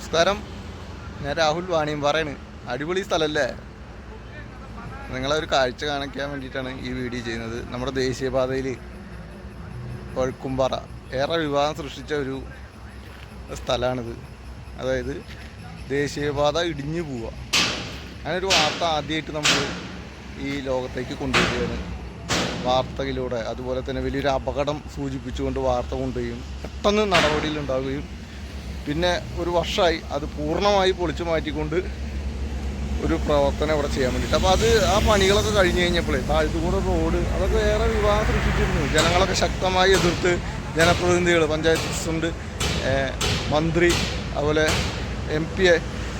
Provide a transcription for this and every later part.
നമസ്കാരം. ഞാൻ രാഹുൽ വാണിയും പറയണ് അടിപൊളി സ്ഥലമല്ലേ നിങ്ങളെ ഒരു കാഴ്ച കാണിക്കാൻ വേണ്ടിയിട്ടാണ് ഈ വീഡിയോ ചെയ്യുന്നത്. നമ്മുടെ ദേശീയപാതയിൽ പഴുക്കുംപാറ. ഏറെ വിവാദം സൃഷ്ടിച്ച ഒരു സ്ഥലമാണിത്. അതായത് ദേശീയപാത ഇടിഞ്ഞു പോവുക. അങ്ങനൊരു വാർത്ത ആദ്യമായിട്ട് നമ്മൾ ഈ ലോകത്തേക്ക് കൊണ്ടുവരികയാണ്. വാർത്തയിലൂടെ അതുപോലെ തന്നെ വലിയൊരു അപകടം സൂചിപ്പിച്ചുകൊണ്ട് വാർത്ത കൊണ്ടുപോയും പെട്ടെന്ന് നടപടിയിലുണ്ടാവുകയും പിന്നെ ഒരു വർഷമായി അത് പൂർണമായി പൊളിച്ചു മാറ്റിക്കൊണ്ട് ഒരു പ്രവർത്തനം ഇവിടെ ചെയ്യാൻ വേണ്ടിയിട്ട്. അപ്പോൾ അത് ആ പണികളൊക്കെ കഴിഞ്ഞ് കഴിഞ്ഞപ്പോഴേ താഴ്ത്തുകൂടെ റോഡ് അതൊക്കെ ഏറെ വിവാഹം സൃഷ്ടിച്ചിരുന്നു. ജനങ്ങളൊക്കെ ശക്തമായി എതിർത്ത് ജനപ്രതിനിധികൾ പഞ്ചായത്ത് പ്രസിഡന്റ് മന്ത്രി അതുപോലെ എം പി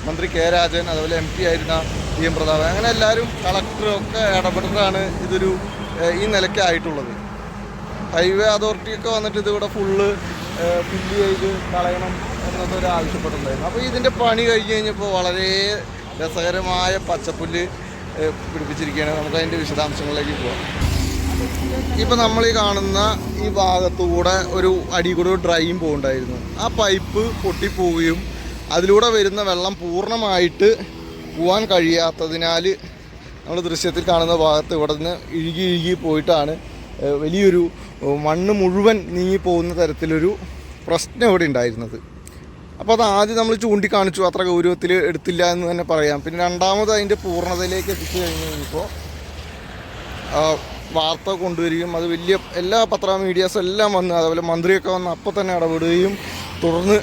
മന്ത്രി കെ രാജൻ അതുപോലെ എം പി ആയിരുന്ന ടി എം പ്രതാപൻ അങ്ങനെ എല്ലാവരും കളക്ടറും ഒക്കെ ഇടപെട്ടിട്ടാണ് ഇതൊരു ഈ നിലയ്ക്കായിട്ടുള്ളത് ഹൈവേ അതോറിറ്റിയൊക്കെ വന്നിട്ട് ഇതിവിടെ ഫുള്ള് ഫില്ല് ചെയ്ത് കളയണം എന്നൊക്കെ ഒരു ആവശ്യപ്പെട്ടിട്ടുണ്ടായിരുന്നു. അപ്പോൾ ഇതിന്റെ പണി കഴിഞ്ഞ് കഴിഞ്ഞപ്പോൾ വളരെ രസകരമായ പച്ചപ്പുല്ല് പിടിപ്പിച്ചിരിക്കുകയാണ്. നമുക്ക് അതിന്റെ വിശദാംശങ്ങളിലേക്ക് പോകാം ഇപ്പം നമ്മൾ ഈ കാണുന്ന ഈ ഭാഗത്തുകൂടെ ഒരു അടി കൂടെ ഒരു ഡ്രൈയും പോകുന്നുണ്ടായിരുന്നു ആ പൈപ്പ് പൊട്ടിപ്പോവുകയും അതിലൂടെ വരുന്ന വെള്ളം പൂർണമായിട്ട് പോകാൻ കഴിയാത്തതിനാൽ നമ്മൾ ദൃശ്യത്തിൽ കാണുന്ന ഭാഗത്ത് ഇവിടെ നിന്ന് ഇഴുകി ഇഴുകി പോയിട്ടാണ് വലിയൊരു മണ്ണ് മുഴുവൻ നീങ്ങിപ്പോകുന്ന തരത്തിലൊരു പ്രശ്നം ഇവിടെ ഉണ്ടായിരുന്നത്. അപ്പോൾ അത് ആദ്യം നമ്മൾ ചൂണ്ടിക്കാണിച്ചു അത്ര ഗൗരവത്തിൽ എടുത്തില്ല എന്ന് തന്നെ പറയാം. പിന്നെ രണ്ടാമത് അതിന്റെ പൂർണതയിലേക്ക് എത്തിച്ചു കഴിഞ്ഞ് കഴിഞ്ഞപ്പോൾ വാർത്ത കൊണ്ടുവരികയും അത് വലിയ എല്ലാ പത്ര മീഡിയാസും എല്ലാം വന്ന് അതുപോലെ മന്ത്രിയൊക്കെ വന്ന് അപ്പോൾ തന്നെ ഇടപെടുകയും തുടർന്ന്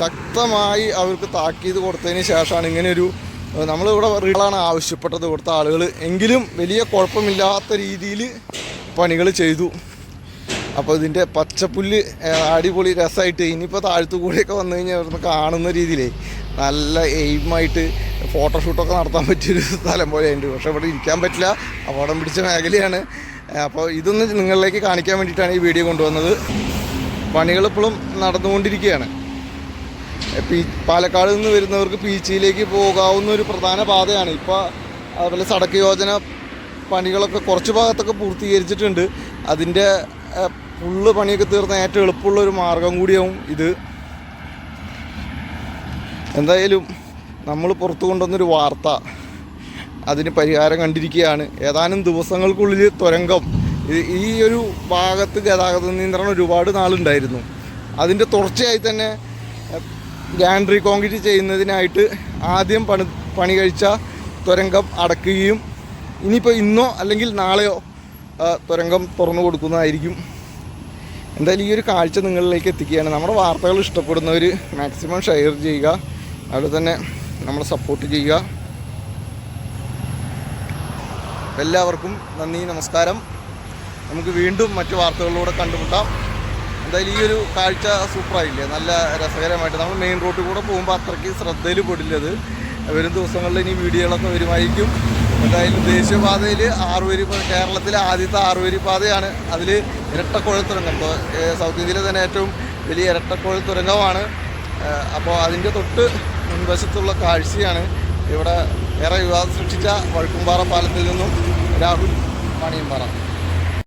ശക്തമായി അവർക്ക് താക്കീത് കൊടുത്തതിന് ശേഷമാണ് ഇങ്ങനെയൊരു നമ്മളിവിടെ റീഡാണ് ആവശ്യപ്പെട്ടത് കൊടുത്ത ആളുകൾ. എങ്കിലും വലിയ കുഴപ്പമില്ലാത്ത രീതിയിൽ പണികൾ ചെയ്തു. അപ്പോൾ ഇതിന്റെ പച്ചപ്പുല്ല് അടിപൊളി രസമായിട്ട് ഇനിയിപ്പോൾ താഴ്ത്തു കൂടിയൊക്കെ വന്നു കഴിഞ്ഞാൽ ഇവിടുന്ന് കാണുന്ന രീതിയിലേ നല്ല എയിമായിട്ട് ഫോട്ടോഷൂട്ടൊക്കെ നടത്താൻ പറ്റിയൊരു സ്ഥലം പോലെയുണ്ട് പക്ഷേ ഇവിടെ ഇരിക്കാൻ പറ്റില്ല. അപകടം പിടിച്ച മേഖലയാണ്. അപ്പോൾ ഇതൊന്ന് നിങ്ങളിലേക്ക് കാണിക്കാൻ വേണ്ടിയിട്ടാണ് ഈ വീഡിയോ കൊണ്ടുവന്നത്. പണികൾ ഇപ്പോഴും നടന്നുകൊണ്ടിരിക്കുകയാണ്. പീ പാലക്കാട് നിന്ന് വരുന്നവർക്ക് പീച്ചിയിലേക്ക് പോകാവുന്ന ഒരു പ്രധാന പാതയാണ്. ഇപ്പോൾ അതുപോലെ സടക്ക് യോജന പണികളൊക്കെ കുറച്ച് ഭാഗത്തൊക്കെ പൂർത്തീകരിച്ചിട്ടുണ്ട്. അതിന്റെ ഫുള്ള് പണിയൊക്കെ തീർന്ന ഏറ്റവും എളുപ്പമുള്ള ഒരു മാർഗം കൂടിയാവും ഇത്. എന്തായാലും നമ്മൾ പുറത്തു കൊണ്ടുവന്നൊരു വാർത്ത. അതിന് പരിഹാരം കണ്ടിരിക്കുകയാണ്. ഏതാനും ദിവസങ്ങൾക്കുള്ളിൽ തുരങ്കം. ഈ ഒരു ഭാഗത്ത് ഗതാഗത നിയന്ത്രണം ഒരുപാട് നാളുണ്ടായിരുന്നു. അതിന്റെ തുടർച്ചയായി തന്നെ ഗാൻഡ്രി കോൺക്രീറ്റ് ചെയ്യുന്നതിനായിട്ട് ആദ്യം പണി പണി കഴിച്ച തുരങ്കം അടക്കുകയും ഇനിയിപ്പോൾ ഇന്നോ അല്ലെങ്കിൽ നാളെയോ തുരങ്കം തുറന്നു കൊടുക്കുന്നതായിരിക്കും. എന്തായാലും ഈ ഒരു കാഴ്ച നിങ്ങളിലേക്ക് എത്തിക്കുകയാണ്. നമ്മുടെ വാർത്തകൾ ഇഷ്ടപ്പെടുന്നവർ മാക്സിമം ഷെയർ ചെയ്യുക. അതുപോലെ തന്നെ നമ്മളെ സപ്പോർട്ട് ചെയ്യുക. എല്ലാവർക്കും നന്ദി നമസ്കാരം. നമുക്ക് വീണ്ടും മറ്റു വാർത്തകളിലൂടെ കണ്ടുമുട്ടാം. എന്തായാലും ഈ ഒരു കാഴ്ച സൂപ്പറായില്ലേ നല്ല രസകരമായിട്ട്. നമ്മൾ മെയിൻ റോട്ടിൽ കൂടെ പോകുമ്പോൾ അത്രയ്ക്ക് ശ്രദ്ധയിൽ പെടില്ലത്. വരും ദിവസങ്ങളിൽ ഇനി വീഡിയോകളൊക്കെ വരുമായിരിക്കും. എന്തായാലും ദേശീയപാതയിൽ ആറുവരി കേരളത്തിലെ ആദ്യത്തെ ആറുവരി പാതയാണ്. അതിൽ ഇരട്ടക്കുഴൽ തുരങ്കം. സൗത്ത് ഇന്ത്യയിലെ തന്നെ ഏറ്റവും വലിയ ഇരട്ടക്കുഴൽ തുരങ്കമാണ്. അപ്പോൾ അതിന്റെ തൊട്ട് മുൻവശത്തുള്ള കാഴ്ചയാണ് ഇവിടെ ഏറെ വിവാദം സൃഷ്ടിച്ച വഴുക്കുംപാറ പാലത്തിൽ നിന്നും രാഹുൽ പാണിയമ്പാറ